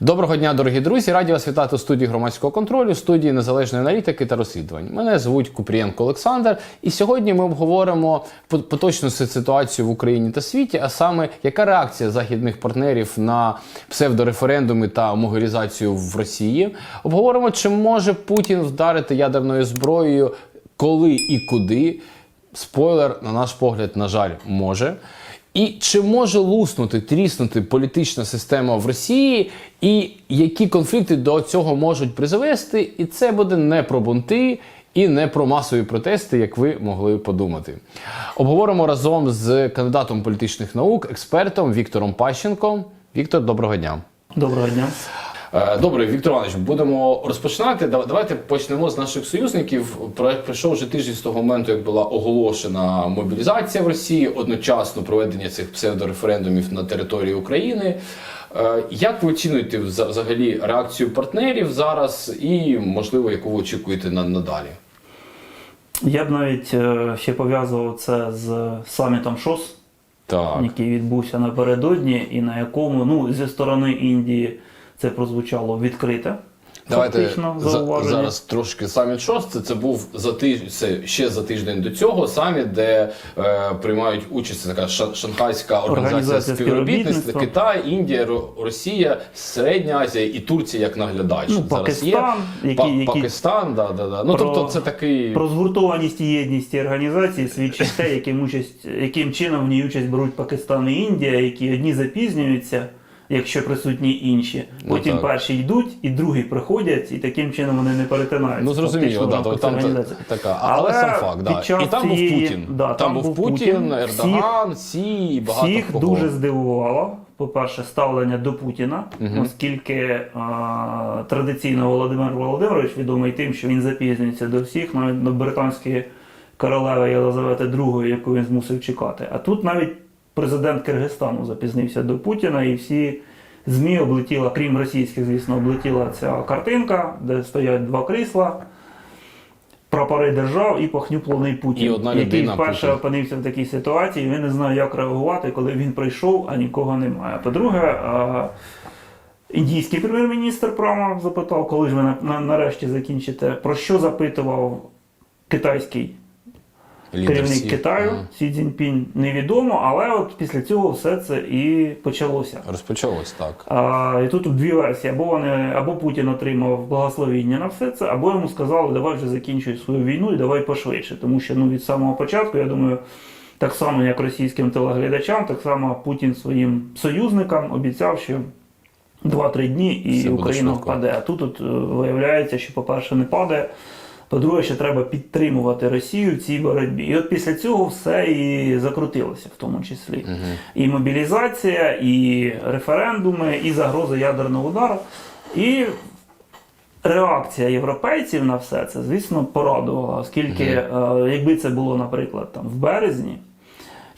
Доброго дня, дорогі друзі! Раді вас вітати у студії громадського контролю, студії незалежної аналітики та розслідувань. Мене звуть Купрієнко Олександр, і сьогодні ми обговоримо по- поточну ситуацію в Україні та світі, а саме яка реакція західних партнерів на псевдореферендуми та могилізацію в Росії. Обговоримо, чи може Путін вдарити ядерною зброєю, коли і куди. Спойлер, на наш погляд, на жаль, може. І чи може луснути, тріснути політична система в Росії, і які конфлікти до цього можуть призвести? І це буде не про бунти і не про масові протести, як ви могли подумати. Обговоримо разом з кандидатом політичних наук, експертом Віктором Пащенком. Віктор, доброго дня. Доброго дня. Е, Добре, Віктор Іванович, будемо розпочинати. Давайте почнемо з наших союзників. Про- Пройшов вже тиждень з того моменту, як була оголошена мобілізація в Росії, одночасно проведення цих псевдореферендумів на території України. Е, Як ви оцінюєте взагалі реакцію партнерів зараз і, можливо, яку ви очікуєте надалі? Я б навіть е, ще пов'язував це з самітом ШОС, Так. який відбувся напередодні, і на якому ну, зі сторони Індії це прозвучало відкрите. Давайте Фактично, за, зараз трошки саміт шост. Це, був за тиждень, це ще за тиждень до цього саміт, де е, приймають участь така шанхайська організація, Організація співробітництва. Китай, Індія, Росія, Середня Азія і Турція як наглядач. Ну, зараз є. Пакистан, який, який Пакистан, да, да, да. Ну Про- тобто це такий про згуртованість і єдність цієї організації свідчить те, яким, участь, яким чином в ній участь беруть Пакистан і Індія, які одні запізнюються, якщо присутні інші. Ну, Потім так. перші йдуть, і другі приходять, і таким чином вони не перетинаються. Ну зрозуміло, да, то там та- така, але, сам факт, да. І там був Путін. Да, там, був Путін, Ердоган, Сі і багато Всіх кого. дуже здивувало, по-перше, ставлення до Путіна, оскільки а, традиційно Володимир Володимирович відомий тим, що він запізнюється до всіх, навіть до британської королеви Єлизавети II, яку він змусив чекати. А тут навіть президент Киргизстану запізнився до Путіна, і всі ЗМІ облетіла, крім російських, звісно, облетіла ця картинка, де стоять два крісла. Прапори держав і похнюплений Путін, І одна який вперше Путін. опинився в такій ситуації, він не знає, як реагувати, коли він прийшов, а нікого немає. По-друге, індійський прем'єр-міністр прямо запитав, коли ж ви на, на- нарешті закінчите, про що запитував китайський керівник Китаю Ага. Сі Цзіньпінь, невідомо, але от після цього все це і почалося. Розпочалось так. А, і тут дві версії. Або вони, або Путін отримав благословіння на все це, або йому сказали, давай вже закінчуй свою війну і давай пошвидше. Тому що ну, від самого початку, я думаю, так само, як російським телеглядачам, так само Путін своїм союзникам обіцяв, що 2-3 дні і Все Україна впаде. А тут от, виявляється, що, по-перше, не падає. По-друге, що треба підтримувати Росію в цій боротьбі. І от після цього все і закрутилося, в тому числі. І мобілізація, і референдуми, і загроза ядерного удару. І реакція європейців на все це, звісно, порадувала, оскільки, угу. якби це було, наприклад, там в березні.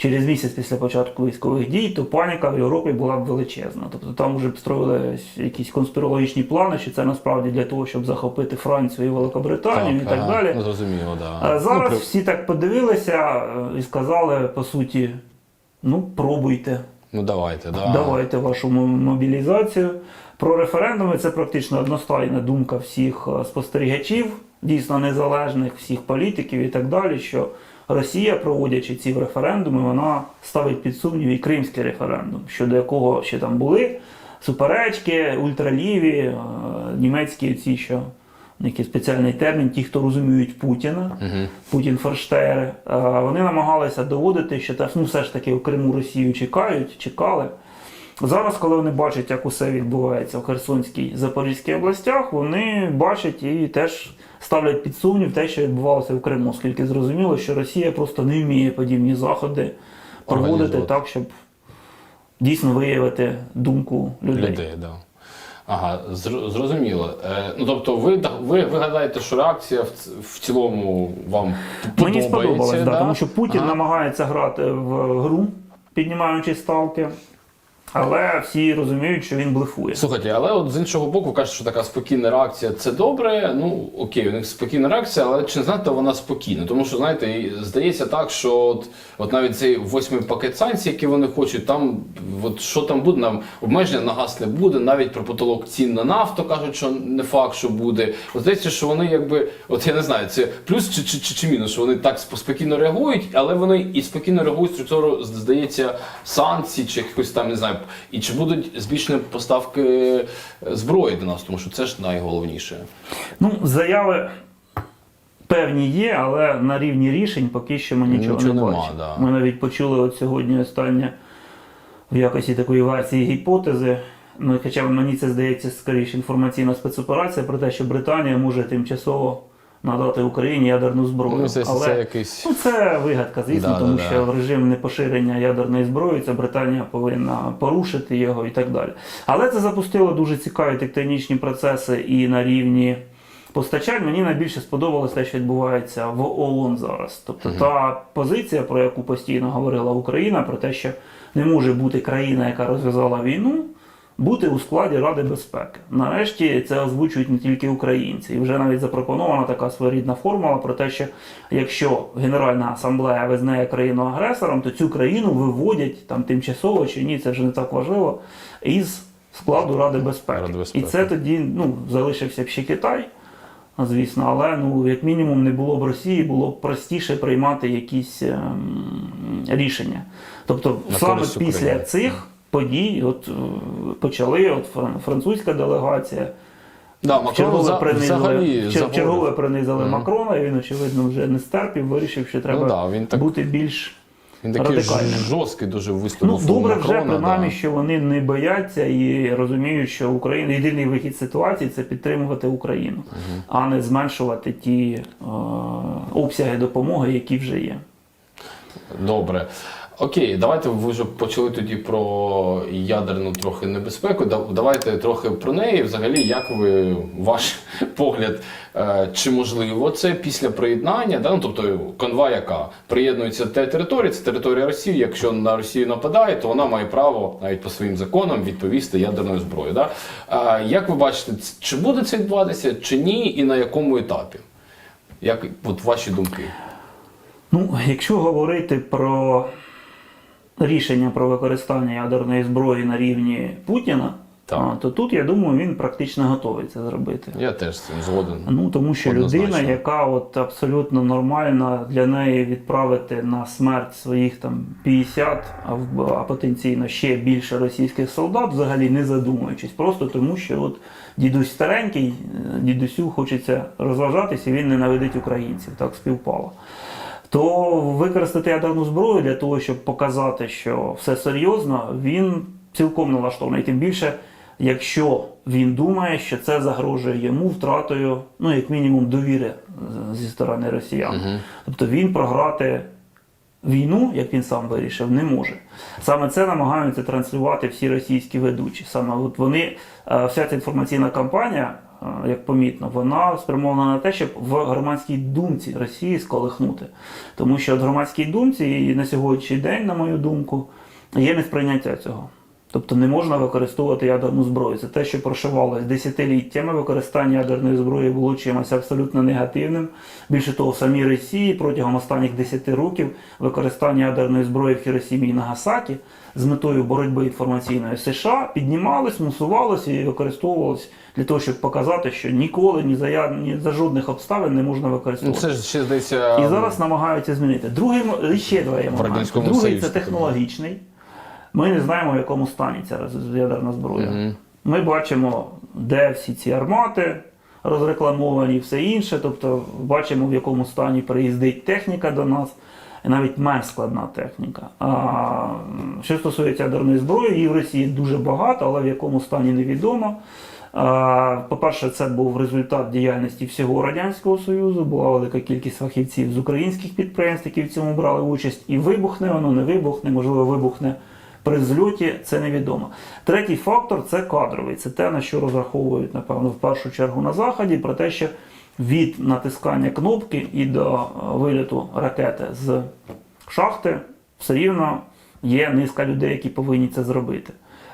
Через місяць після початку військових дій, то паніка в Європі була б величезна. Тобто там вже б строїли якісь конспірологічні плани, що це насправді для того, щоб захопити Францію і Великобританію і так ага. далі. Ну, зрозуміло, да. А зараз Ну, всі так подивилися е, і сказали, по суті, ну, пробуйте, Ну давайте, да. давайте вашу мобілізацію. Про референдуми це практично одностайна думка всіх е, спостерігачів, дійсно незалежних, всіх політиків і так далі, що Росія, проводячи ці референдуми, вона ставить під сумнів і кримський референдум, щодо якого ще там були суперечки, ультраліві, е, німецькі ці, що який спеціальний термін, ті, хто розуміють Путіна, Путін Форштейри, е, вони намагалися доводити, що ну, все ж таки в Криму Росію чекають, чекали. Зараз, коли вони бачать, як усе відбувається в Херсонській Запорізькій областях, вони бачать і теж ставлять під сумнів те, що відбувалося в Криму, оскільки зрозуміло, що Росія просто не вміє подібні заходи проводити так, щоб дійсно виявити думку людей. людей, да. Ага, зрозуміло. Е, ну тобто, ви, ви, ви гадаєте, що реакція в, в цілому вам Мені сподобалось, да, да? тому що Путін Ага. намагається грати в гру, піднімаючи ставки. Але всі розуміють, що він блефує. Слухайте, але от з іншого боку кажуть, що така спокійна реакція це добре. Ну окей, у них спокійна реакція, але чи не знаєте вона спокійна? Тому що знаєте, здається так, що от, от навіть цей восьмий пакет санкцій, які вони хочуть, там от що там буде, нам обмеження на газ не буде, навіть про потолок цін на нафту кажуть, що не факт, що буде. От здається, що вони якби, от я не знаю, це плюс чи, чи, чи, чи мінус, що вони так сп- спокійно реагують, але вони і спокійно реагують зору, здається, санкцій чи якихось там не знаю, і чи будуть збільшені поставки е, зброї до нас, тому що це ж найголовніше. Ну, заяви певні є, але на рівні рішень поки що ми нічого, Нічого не нема, бачимо. да. Ми навіть почули от сьогодні останнє в якості такої версії гіпотези. Ну, хоча мені це здається скоріше інформаційна спецоперація про те, що Британія може тимчасово надати Україні ядерну зброю. Ну, це, це якийсь. Ну, це вигадка, звісно, Да, тому да, що да. режим непоширення ядерної зброї, це Британія повинна порушити його і так далі. Але це запустило дуже цікаві тектонічні процеси і на рівні постачань. Мені найбільше сподобалось те, що відбувається в ООН зараз. Тобто та позиція, про яку постійно говорила Україна, про те, що не може бути країна, яка розв'язала війну. Бути у складі Ради безпеки. Нарешті це озвучують не тільки українці. І вже навіть запропонована така своєрідна формула про те, що якщо Генеральна асамблея визнає країну агресором, то цю країну виводять там тимчасово чи ні, це вже не так важливо, із складу Ради безпеки. Ради безпеки. І це тоді ну, залишився б ще Китай, звісно, але ну, як мінімум не було б Росії, було б простіше приймати якісь ем, рішення. Тобто На саме після України. цих подій от, е, почали от, французька делегація. Да, Макрон чергове за, принизили, взагалі чергове принизили Мгм. Макрона, і він, очевидно, вже не стерпів, вирішив, що треба Ну да, він так бути більш. він такий радикальним. жорсткий дуже виступ. Ну, добре вже Макрона, принаймні, да. що вони не бояться і розуміють, що Україна єдиний вихід ситуації це підтримувати Україну, а не зменшувати ті е, обсяги допомоги, які вже є. Добре. Окей, давайте ви вже почали тоді про ядерну трохи небезпеку. Давайте трохи про неї. Взагалі, як ви ваш погляд, е, чи можливо це після приєднання? Да? Ну, тобто конва, яка приєднується до території, це територія Росії. Якщо на Росію нападає, то вона має право навіть по своїм законам відповісти ядерною зброєю. Да? Е, Як ви бачите, чи буде це відбуватися, чи ні, і на якому етапі? Як от ваші думки? Ну, якщо говорити про рішення про використання ядерної зброї на рівні Путіна, Так. а, то тут я думаю, він практично готовий це зробити. Я теж з цим згоден. Ну тому що Однозначно. людина, яка от абсолютно нормальна для неї відправити на смерть своїх там 50, а, в- а потенційно ще більше російських солдат, взагалі не задумуючись, просто тому що от дідусь старенький, е, дідусю хочеться розважатися, і він ненавидить українців. Так співпало. То використати ядерну зброю для того, щоб показати, що все серйозно, він цілком налаштований. Тим більше, якщо він думає, що це загрожує йому втратою, ну як мінімум, довіри е, зі сторони росіян. Тобто він програти війну, як він сам вирішив, не може. Саме це намагаються транслювати всі російські ведучі. Саме от вони, е, вся ця інформаційна кампанія, як помітно, вона спрямована на те, щоб в громадській думці Росії сколихнути. Тому що в громадській думці і на сьогоднішній день, на мою думку, є несприйняття цього. Тобто не можна використовувати ядерну зброю. Це те, що прошивалося десятиліттями. Використання ядерної зброї було чимось абсолютно негативним. Більше того, в самій Росії протягом останніх 10 років використання ядерної зброї в Хіросімі і Нагасакі з метою боротьби інформаційної США піднімалось, мусувалось і використовувалось для того, щоб показати, що ніколи ні за, я- ні за жодних обставин не можна Ну, використовувати. це ж ще здається. І зараз намагаються змінити. Другий ще два є моменти. Другий це технологічний. Ми не знаємо, в якому стані ця ядерна зброя. Мгм. Ми бачимо, де всі ці армати розрекламовані, все інше. Тобто бачимо, в якому стані приїздить техніка до нас, і навіть менш складна техніка. А що стосується ядерної зброї, її в Росії дуже багато, але в якому стані невідомо. По-перше, це був результат діяльності всього Радянського Союзу. Була велика кількість фахівців з українських підприємств, які в цьому брали участь. І вибухне воно, не вибухне, можливо, вибухне при зльоті, це невідомо. Третій фактор це кадровий. Це те, на що розраховують, напевно, в першу чергу на Заході, про те, що від натискання кнопки і до е, виліту ракети з шахти все рівно є низка людей, які повинні це зробити.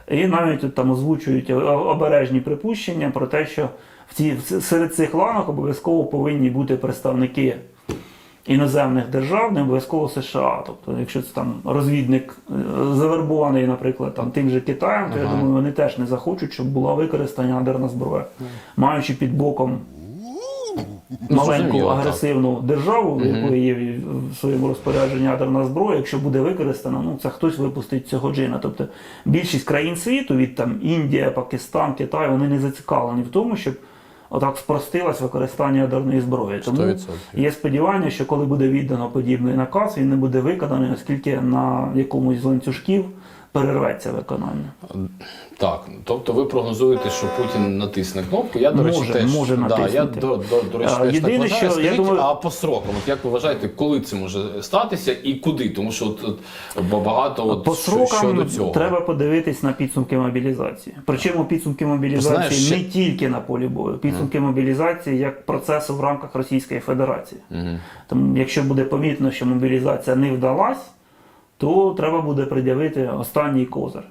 І навіть от там озвучують обережні припущення про те, що в ці, серед цих ланок обов'язково повинні бути представники іноземних держав, не обов'язково США. Тобто, якщо це там розвідник е, завербований, наприклад, там тим же Китаєм, то я думаю, вони теж не захочуть, щоб була використана ядерна зброя, маючи під боком маленьку зрозуміло, так. агресивну державу, в якої є в своєму розпорядженні ядерна зброя, якщо буде використана, ну це хтось випустить цього джина. Тобто більшість країн світу, від там Індія, Пакистан, Китай, вони не зацікавлені в тому, щоб отак спростилось використання ядерної зброї. Тому 100%. є сподівання, що коли буде віддано подібний наказ, він не буде виконаний, оскільки на якомусь з ланцюжків перерветься виконання. Так, тобто ви прогнозуєте, що Путін натисне кнопку. Я, до речі, Може, теж може да, я до, до, до речі, А, теж єдине, так вважаю. що я думаю- а по срокам, от як ви вважаєте, коли це може статися і куди? Тому що от, от багато от, По срокам щодо цього. треба подивитись на підсумки мобілізації. Причому підсумки мобілізації Знаєш, ще- не тільки на полі бою, підсумки мобілізації як процесу в рамках Російської Федерації. Мгм. Тому, якщо буде помітно, що мобілізація не вдалась, то треба буде пред'явити останній козир.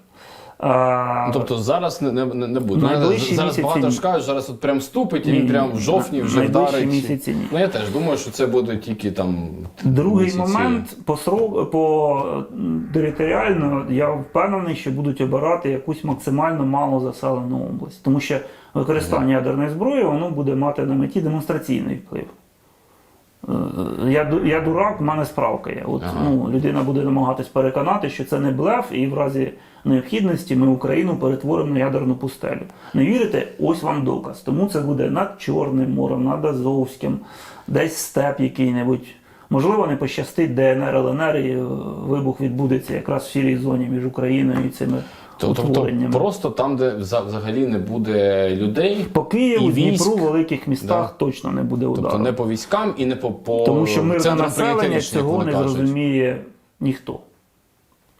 А, тобто зараз не, не, не буде. Найближчі зараз місяці багато ні. ж кажуть, зараз от прям вступить і Ні, він ні, прям ні. в жовтні вже Найближчі вдарить. місяці ні. Ну я теж думаю, що це буде тільки там. Другий місяці. момент по срок по м, територіально я впевнений, що будуть обирати якусь максимально мало заселену область, тому що використання ядерної зброї воно буде мати на меті демонстраційний вплив. Е, Я, я дурак, в мене справка є. От, Ага. ну, людина буде намагатись переконати, що це не блеф, і в разі необхідності ми Україну перетворимо на ядерну пустелю. Не вірите? Ось вам доказ. Тому це буде над Чорним морем, над Азовським, десь степ який-небудь. Можливо, не пощастить ДНР, ЛНР, і е, вибух відбудеться якраз в сірій зоні між Україною і цими Тобто просто там, де взагалі не буде людей, По Києву, і. Дніпру, великих містах точно не буде удару. тобто не по військам і не по, по Тому що мирне населення цього не кажуть. зрозуміє ніхто.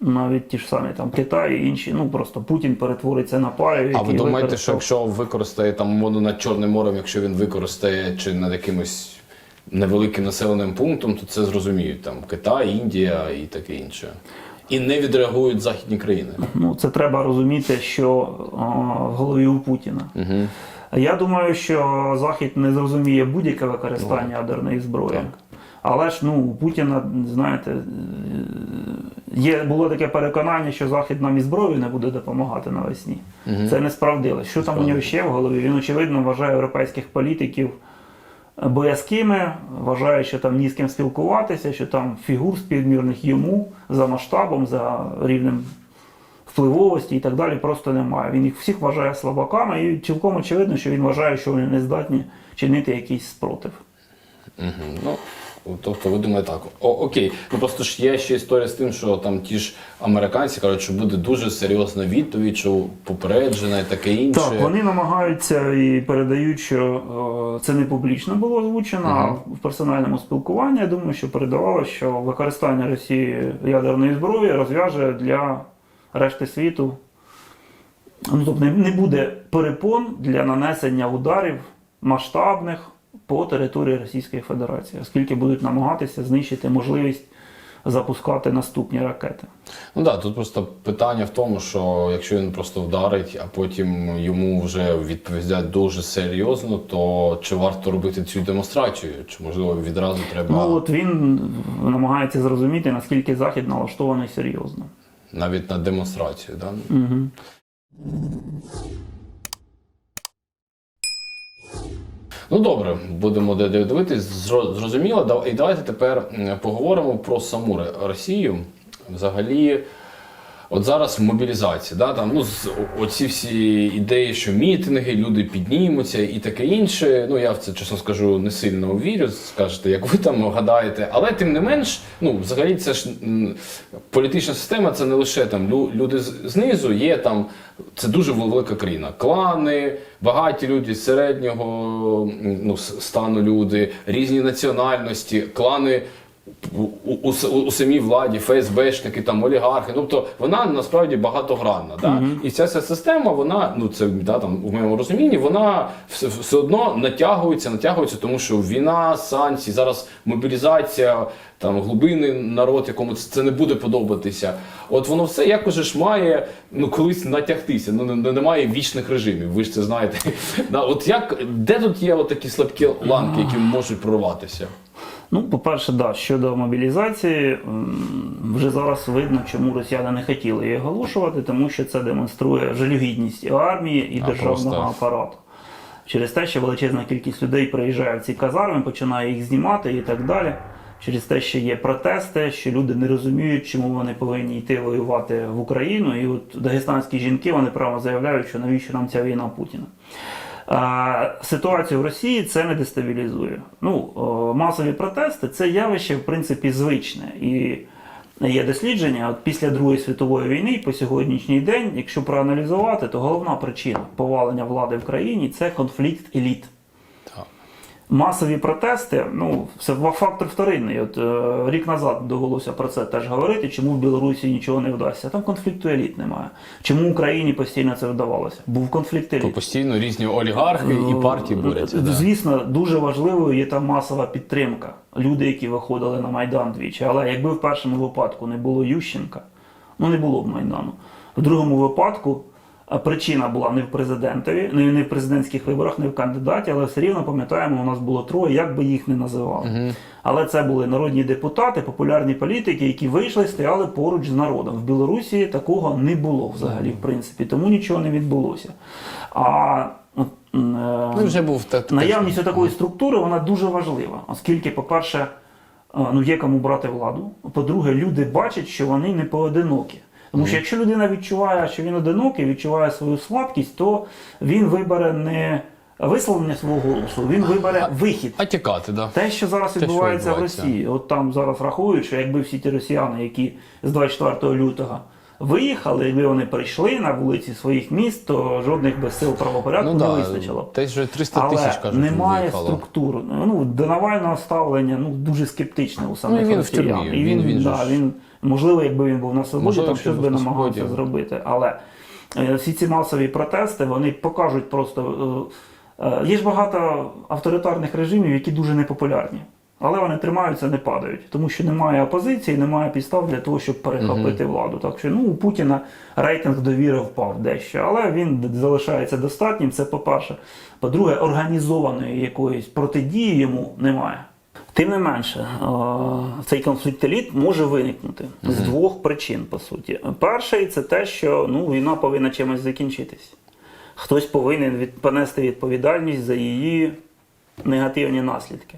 Навіть ті ж самі там Китай і інші. Ну просто Путін перетвориться на парю. А ви думаєте, що якщо використає там умовно над Чорним морем, якщо він використає чи над якимось невеликим населеним пунктом, то це зрозуміють там Китай, Індія і таке інше. І не відреагують західні країни. Ну, це треба розуміти, що а, в голові у Путіна. Угу. Я думаю, що Захід не зрозуміє будь-яке використання ядерної зброї. так. Але ж ну, у Путіна, знаєте, є, було таке переконання, що Захід нам і зброєю не буде допомагати навесні. Це не справдилось. Що там у нього ще в голові? Він, очевидно, вважає європейських політиків боязкими, вважає, що там ні з ким спілкуватися, що там фігур співмірних йому за масштабом, за рівнем впливовості і так далі просто немає. Він їх всіх вважає слабаками, і цілком очевидно, що він вважає, що вони не здатні чинити якийсь спротив. Угу. Ну, тобто ви думаєте так. О, окей. Ну просто ж є ще історія з тим, що там ті ж американці кажуть, що буде дуже серйозна відповідь, що попереджена і таке інше. Так, вони намагаються і передають, що е, це не публічно було озвучено, а в персональному спілкуванні. Я думаю, що передавало, що використання Росії ядерної зброї розв'яже для решти світу. Ну, тобто не буде перепон для нанесення ударів масштабних по території Російської Федерації, оскільки будуть намагатися знищити можливість запускати наступні ракети. Ну так, да, тут просто питання в тому, що якщо він просто вдарить, а потім йому вже відповідають дуже серйозно, то чи варто робити цю демонстрацію? Чи можливо відразу треба Ну от він намагається зрозуміти, наскільки Захід налаштований серйозно. навіть на демонстрацію? Да? Угу. Ну добре, будемо де- де дивитись. Зрозуміло. І давайте тепер поговоримо про саму Росію. Взагалі, от зараз мобілізація, да, там, ну, оці всі ідеї, що мітинги, люди піднімуться і таке інше. Ну, я в це, чесно скажу, не сильно вірю, скажете, як ви там гадаєте. Але тим не менш, ну, взагалі, це ж політична система, це не лише там люди знизу, є там, це дуже велика країна. Клани, багаті люди середнього ну, стану люди, різні національності, клани у, у, у, самій владі, ФСБшники, там олігархи. Тобто вона насправді багатогранна. Да? І ця вся система, вона, ну це да, там, у моєму розумінні, вона все, все одно натягується, натягується, тому що війна, санкції, зараз мобілізація, там глибинний народ, якому це це не буде подобатися. От воно все якось ж має ну колись натягтися. Ну не- немає вічних режимів. Ви ж це знаєте. Да, от як де тут є такі слабкі ланки, які можуть прорватися? Ну, по-перше, да, щодо мобілізації, вже зараз видно, чому росіяни не хотіли її оголошувати, тому що це демонструє жалюгідність і армії, і А, державного просто. апарату. Через те, що величезна кількість людей приїжджає в ці казарми, починає їх знімати і так далі. Через те, що є протести, що люди не розуміють, чому вони повинні йти воювати в Україну. І от дагестанські жінки вони прямо заявляють, що навіщо нам ця війна Путіна. А, ситуацію в Росії це не дестабілізує. Ну, масові протести це явище, в принципі, звичне. І є дослідження, от після Другої світової війни по сьогоднішній день, якщо проаналізувати, то головна причина повалення влади в країні це конфлікт еліт. Масові протести, ну, це фактор вторинний. От е, рік назад довелося про це теж говорити, чому в Білорусі нічого не вдасться. Там конфлікту еліт немає. Чому Україні постійно це вдавалося? Був конфлікт еліт. То постійно різні олігархи і партії борються. Да. Звісно, дуже важливою є там масова підтримка. Люди, які виходили на Майдан двічі. Але якби в першому випадку не було Ющенка, ну не було б Майдану. В другому випадку причина була не в президентові, не в президентських виборах, не в кандидаті, але все рівно пам'ятаємо, у нас було троє, як би їх не називали. Але це були народні депутати, популярні політики, які вийшли, і стояли поруч з народом. В Білорусі такого не було взагалі, в принципі, тому нічого не відбулося. А е, Ну, вже був так. Наявність такої структури вона дуже важлива, оскільки, по-перше, е, ну є кому брати владу. По-друге, люди бачать, що вони не поодинокі. Тому що якщо людина відчуває, що він одинокий, відчуває свою слабкість, то він вибере не висловлення свого голосу, він вибере вихід. А тікати, да. Те, що зараз відбувається в. Росії, от там зараз рахують, що якби всі ті росіяни, які з 24 лютого виїхали, якби вони прийшли на вулиці своїх міст, то жодних без сил правопорядку Ну не да, вистачило десь вже 300 Але тисяч кажуть, немає виїхало. структур. Ну, до Навального ставлення ну, дуже скептичне у самих Ну, він в росіян. І він, Він- він же да, він, можливо, якби він був на свободі, Можливо, там щось би намагався свободі. зробити. Але е, всі ці масові протести вони покажуть просто. е, е, Є ж багато авторитарних режимів, які дуже непопулярні. Але вони тримаються, не падають, тому що немає опозиції, немає підстав для того, щоб перехопити владу. Так що ну у Путіна рейтинг довіри впав дещо, але він залишається достатнім. Це по-перше. По-друге, організованої якоїсь протидії йому немає. Тим не менше, е, цей конфлікт еліт може виникнути з двох причин, по суті. Перший це те, що ну, війна повинна чимось закінчитись. Хтось повинен від, понести відповідальність за її негативні наслідки.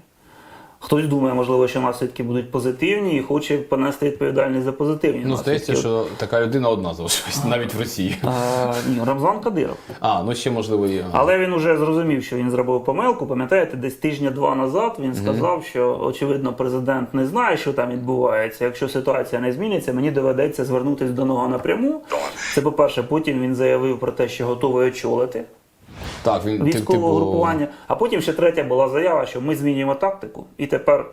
Хтось думає, можливо, що наслідки будуть позитивні і хоче понести відповідальність за позитивні Ну, наслідки. здається, що така людина одна залишилась, навіть в Росії. Е, ні, Рамзан Кадиров. А, ну ще можливо є. Але він уже зрозумів, що він зробив помилку. Пам'ятаєте, десь тижня-два назад він сказав, що очевидно президент не знає, що там відбувається. Якщо ситуація не зміниться, мені доведеться звернутися до нього напряму. Це по-перше, потім він заявив про те, що готовий очолити Так, він військового типу, групування. А потім ще третя була заява, що ми змінюємо тактику, і тепер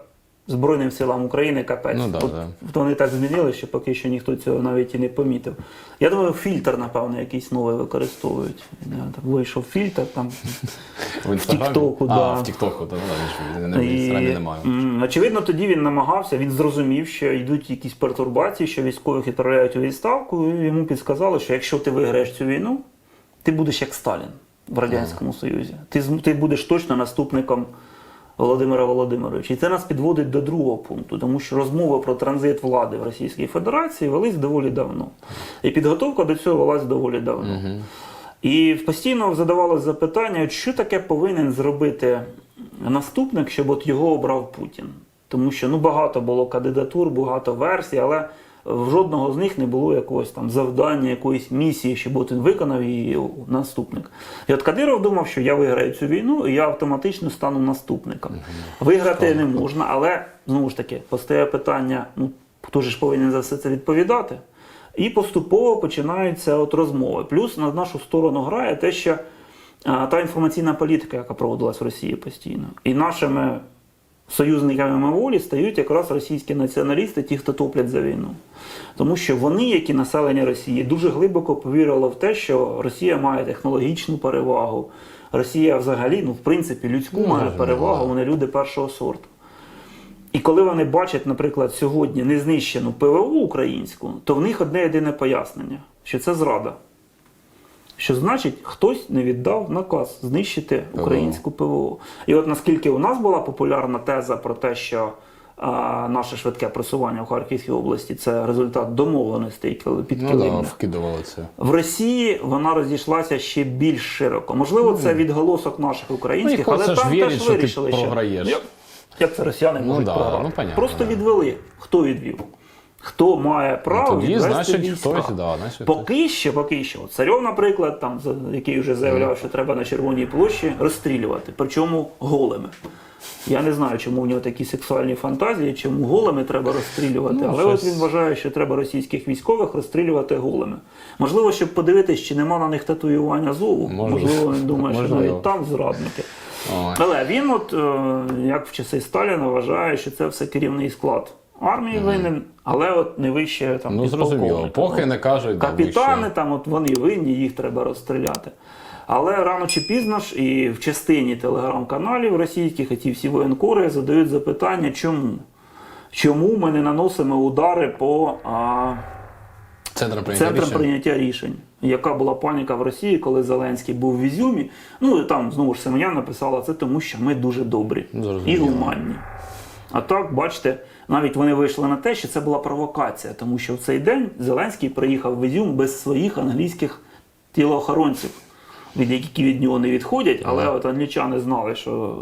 Збройним силам України капець. Ну да, От да. Вони так змінили, що поки що ніхто цього навіть і не помітив. Я думаю, фільтр, напевно, якийсь новий використовують. Так вийшов фільтр там. в. Тіктоку, да. в Тіктоку, то ну, інстаграмі немає. очевидно, тоді він намагався, він зрозумів, що йдуть якісь пертурбації, що військових відправляють у відставку, і йому підсказали, що якщо ти виграєш цю війну, ти будеш як Сталін в Радянському Союзі. Ти, ти будеш точно наступником Володимира Володимировича. І це нас підводить до другого пункту, тому що розмови про транзит влади в Російській Федерації велись доволі давно. І підготовка до цього велась доволі давно. І постійно задавалось запитання, що таке повинен зробити наступник, щоб от його обрав Путін. Тому що ну, багато було кандидатур, багато версій, але в жодного з них не було якогось там завдання, якоїсь місії, щоб він виконав її наступник. І от Кадиров думав, що я виграю цю війну, і я автоматично стану наступником. Виграти не можна, але знову ж таки постає питання: ну хто ж повинен за все це відповідати? І поступово починаються от розмови. Плюс на нашу сторону грає те, що та інформаційна політика, яка проводилась в Росії постійно, і нашими союзниками мимоволі стають якраз російські націоналісти, ті, хто топлять за війну. Тому що вони, як і населення Росії, дуже глибоко повірило в те, що Росія має технологічну перевагу. Росія взагалі, ну, в принципі, людську Ну, має перевагу, вони люди першого сорту. І коли вони бачать, наприклад, сьогодні незнищену ПВО українську, то в них одне єдине пояснення, що це зрада. Що значить, хтось не віддав наказ знищити українську ПВО. І от наскільки у нас була популярна теза про те, що а, наше швидке просування в Харківській області це результат домовленостей коли під Ну да, вкидували це. В Росії вона розійшлася ще більш широко. Можливо, це відголосок наших українських, Ну, але там вірити, теж що ти вирішили, що програєш. Як, це росіяни Ну можуть да, програти? ну, понятно, Просто да. відвели. Хто відвів? Хто має право тоді, відвести значить, війська? хтось, да, значить, поки що, поки що. Царьов, наприклад, там, який вже заявляв, що треба на Червоній площі розстрілювати, причому голими. Я не знаю, чому в нього такі сексуальні фантазії, чому голими треба розстрілювати, Ну, але щось- от він вважає, що треба російських військових розстрілювати голими. Можливо, щоб подивитись, чи нема на них татуювання зову. Можливо, він думає, що навіть там зрадники. Ой. Але він, от е, як в часи Сталіна, вважає, що це все керівний склад армії винен, але от не вище там Ну зрозуміло, поки Ну, не кажуть, Капітани там, от вони винні, їх треба розстріляти. Але рано чи пізно ж і в частині телеграм-каналів російських, і ті всі воєнкори задають запитання, чому? Чому ми не наносимо удари по а, Центр прийняття центрам рішень. прийняття рішень? Яка була паніка в Росії, коли Зеленський був в Ізюмі? Ну і там знову ж Семенян написала це тому, що ми дуже добрі Ну, і гуманні. А так, бачите, навіть вони вийшли на те, що це була провокація, тому що в цей день Зеленський приїхав в Ізюм без своїх англійських тілоохоронців, від які від нього не відходять, але от англічани знали, що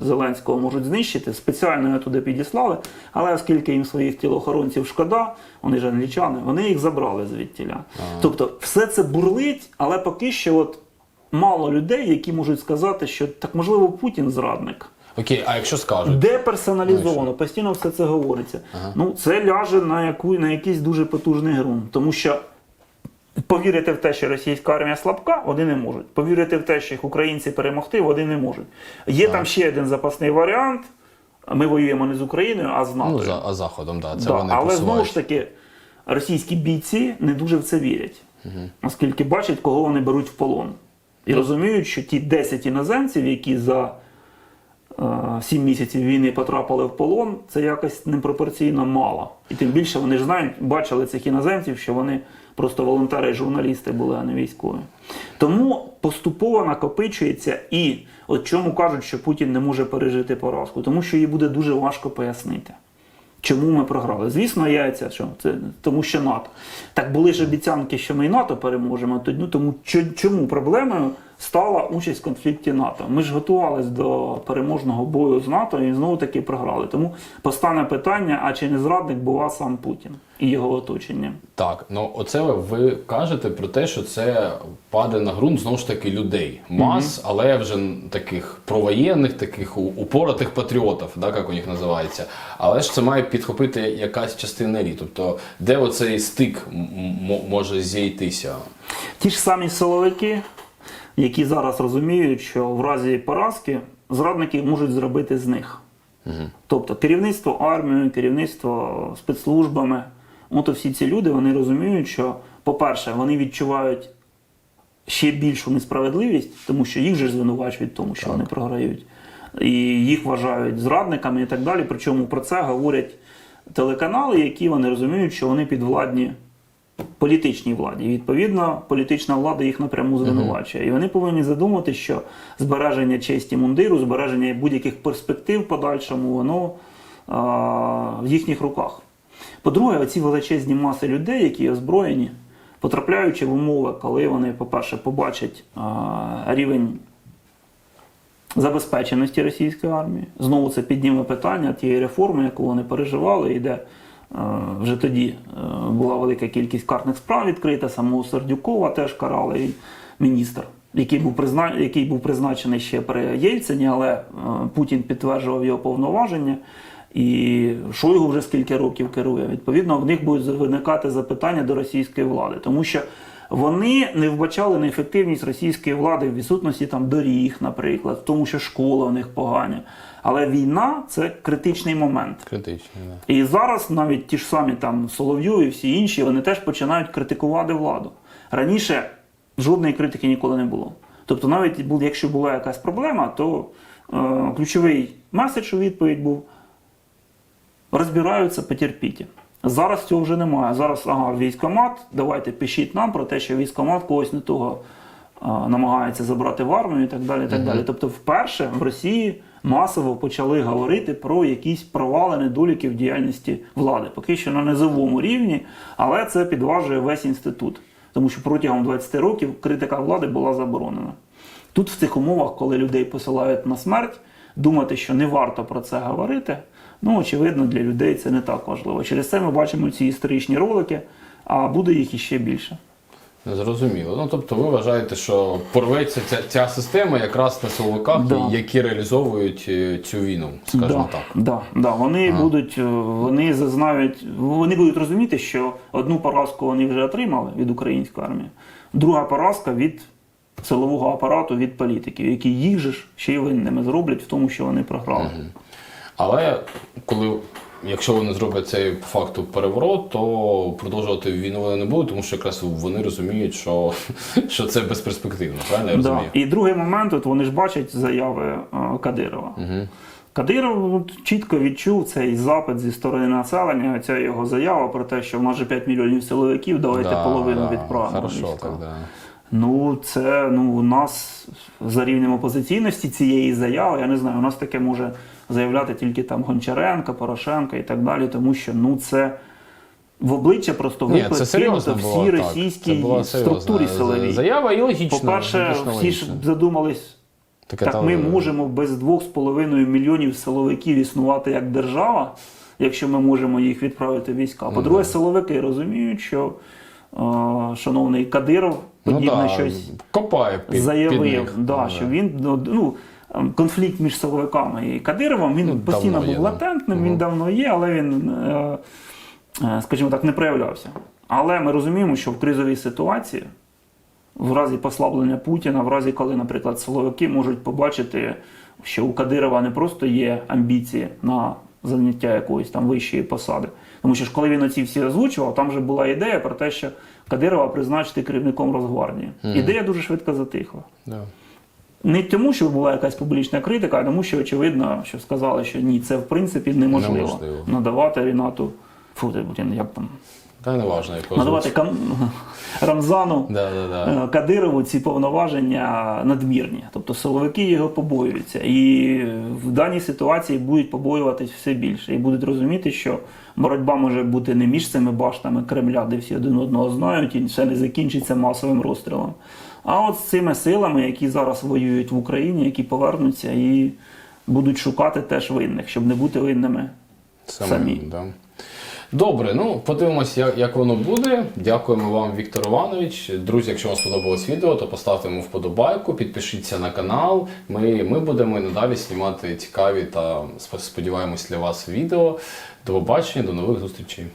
е, Зеленського можуть знищити, спеціально його туди підіслали. Але оскільки їм своїх тілоохоронців шкода, вони ж англічани, вони їх забрали звідтіля. Тобто, все це бурлить, але поки що от мало людей, які можуть сказати, що так можливо Путін зрадник. Окей, а якщо скажуть? Деперсоналізовано, постійно все це говориться. Ну, це ляже на, яку, на якийсь дуже потужний ґрунт. Тому що повірити в те, що російська армія слабка, вони не можуть. Повірити в те, що їх українці перемогти, вони не можуть. Є там ще один запасний варіант. Ми воюємо не з Україною, а з НАТО. Ну, за, а заходом, да, це Да, вони але посувають. знову ж таки, російські бійці не дуже в це вірять, оскільки бачать, кого вони беруть в полон. І розуміють, що ті 10 іноземців, які за 7 місяців війни потрапили в полон, це якось непропорційно мало. І тим більше вони ж знають, бачили цих іноземців, що вони просто волонтери і журналісти були, а не військові. Тому поступово накопичується і от чому кажуть, що Путін не може пережити поразку, тому що її буде дуже важко пояснити. Чому ми програли? Звісно, яйця, що це тому, що НАТО. Так були ж обіцянки, що ми і НАТО переможемо. Ну, тому чо- чому проблемою стала участь в конфлікті НАТО? Ми ж готувалися до переможного бою з НАТО і знову таки програли. Тому постане питання: а чи не зрадник була сам Путін і його оточення? Так, ну оце ви кажете про те, що це падає на ґрунт знову ж таки людей, мас, але вже таких провоєнних, таких упоротих патріотів, да, як у них називається. Але ж це має підхопити якась частина еліт. Тобто, де оцей стик може зійтися? Ті ж самі силовики, які зараз розуміють, що в разі поразки зрадники можуть зробити з них. Тобто керівництво армією, керівництво спецслужбами. От всі ці люди вони розуміють, що, по-перше, вони відчувають ще більшу несправедливість, тому що їх же звинувачують в тому, що вони програють. І їх вважають зрадниками і так далі. Причому про це говорять телеканали, які вони розуміють, що вони підвладні політичній владі. І, відповідно, політична влада їх напряму звинувачує. І вони повинні задумати, що збереження честі мундиру, збереження будь-яких перспектив в подальшому, воно а, в їхніх руках. По-друге, оці величезні маси людей, які озброєні, потрапляючи в умови, коли вони, по-перше, побачать а, рівень забезпеченості російської армії. Знову це підніме питання тієї реформи, яку вони переживали, і де вже тоді е, була велика кількість картних справ відкрита, самого Сердюкова теж карали і міністр. Який був призна... який був призначений ще при Єльцині, але е, Путін підтверджував його повноваження, і Шойгу вже скільки років керує. Відповідно, в них будуть виникати запитання до російської влади, тому що Вони не вбачали неефективність російської влади в відсутності там доріг, наприклад, в тому, що школа у них погані. Але війна це критичний момент. Критичні, да. І зараз навіть ті ж самі там Соловйов і всі інші, вони теж починають критикувати владу. Раніше жодної критики ніколи не було. Тобто, навіть якщо була якась проблема, то е, ключовий меседж у відповідь був: розбираються, потерпіть. Зараз цього вже немає. Зараз ага, військомат, давайте пишіть нам про те, що військомат когось не того а, намагається забрати в армію і так далі. І так далі. Тобто, вперше в Росії масово почали говорити про якісь провали недоліки в діяльності влади. Поки що на низовому рівні, але це підважує весь інститут. Тому що протягом 20 років критика влади була заборонена. Тут, в цих умовах, коли людей посилають на смерть, думати, що не варто про це говорити, ну, очевидно, для людей це не так важливо. Через це ми бачимо ці історичні ролики, а буде їх іще більше. Зрозуміло. Ну тобто ви вважаєте, що порветься ця, ця система якраз на силовиках, Да. які реалізовують е, цю війну, скажімо да, так. Да, да. Вони будуть, е, вони зазнають, вони будуть розуміти, що одну поразку вони вже отримали від української армії, друга поразка від силового апарату, від політиків, які їх же ж ще й винними зроблять в тому, що вони програли. Але коли, якщо вони зроблять цей по факту переворот, то продовжувати війну вони не будуть, тому що якраз вони розуміють, що, що це безперспективно, правильно я Да. розумію? І другий момент, от вони ж бачать заяви е, Кадирова. Кадиров чітко відчув цей запит зі сторони населення, ця його заява про те, що в нас же 5 мільйонів силовиків, давайте Да, половину да, відправимо. Хорошо, так, да. Ну, це ну, у нас за рівнем опозиційності цієї заяви, я не знаю, у нас таке може заявляти тільки там Гончаренко, Порошенко і так далі, тому що ну це в обличчя просто було, всій так. російській структурі силовій. Заява і логічно. По-перше, всі ж задумались. Таке Так та- ми можемо без 2,5 мільйонів силовиків існувати як держава, якщо ми можемо їх відправити в війська. По-друге, силовики розуміють, що е, шановний Кадиров ну, подібне да, щось копає під, заявив, під них. да, Ну, що він ну, ну, конфлікт між силовиками і Кадировим він Ну, постійно був є, латентним, Мгм. він давно є, але він, е, е, скажімо так, не проявлявся. Але ми розуміємо, що в кризовій ситуації, в разі послаблення Путіна, в разі, коли, наприклад, силовики можуть побачити, що у Кадирова не просто є амбіції на заняття якоїсь там вищої посади. Тому що ж коли він оці всі озвучував, там вже була ідея про те, що Кадирова призначити керівником Росгвардії. Ідея дуже швидко затихла. Да. Не тому, що була якась публічна критика, а тому, що очевидно, що сказали, що ні, це в принципі неможливо, Неможливо. надавати Рінату. Фу, як там Та не важно, якого надавати кам... Рамзану Да, да, да. е, Кадирову ці повноваження надмірні. Тобто силовики його побоюються. І в даній ситуації будуть побоюватись все більше. І будуть розуміти, що боротьба може бути не між цими баштами Кремля, де всі один одного знають, і все не закінчиться масовим розстрілом. А от з цими силами, які зараз воюють в Україні, які повернуться і будуть шукати теж винних, щоб не бути винними Самі. самі. Да. Добре, ну подивимось, як, як воно буде. Дякуємо вам, Віктор Іванович. Друзі, якщо вам сподобалось відео, то поставте йому вподобайку, підпишіться на канал. Ми, ми будемо і надалі знімати цікаві та спо- сподіваємось для вас відео. До побачення, до нових зустрічей.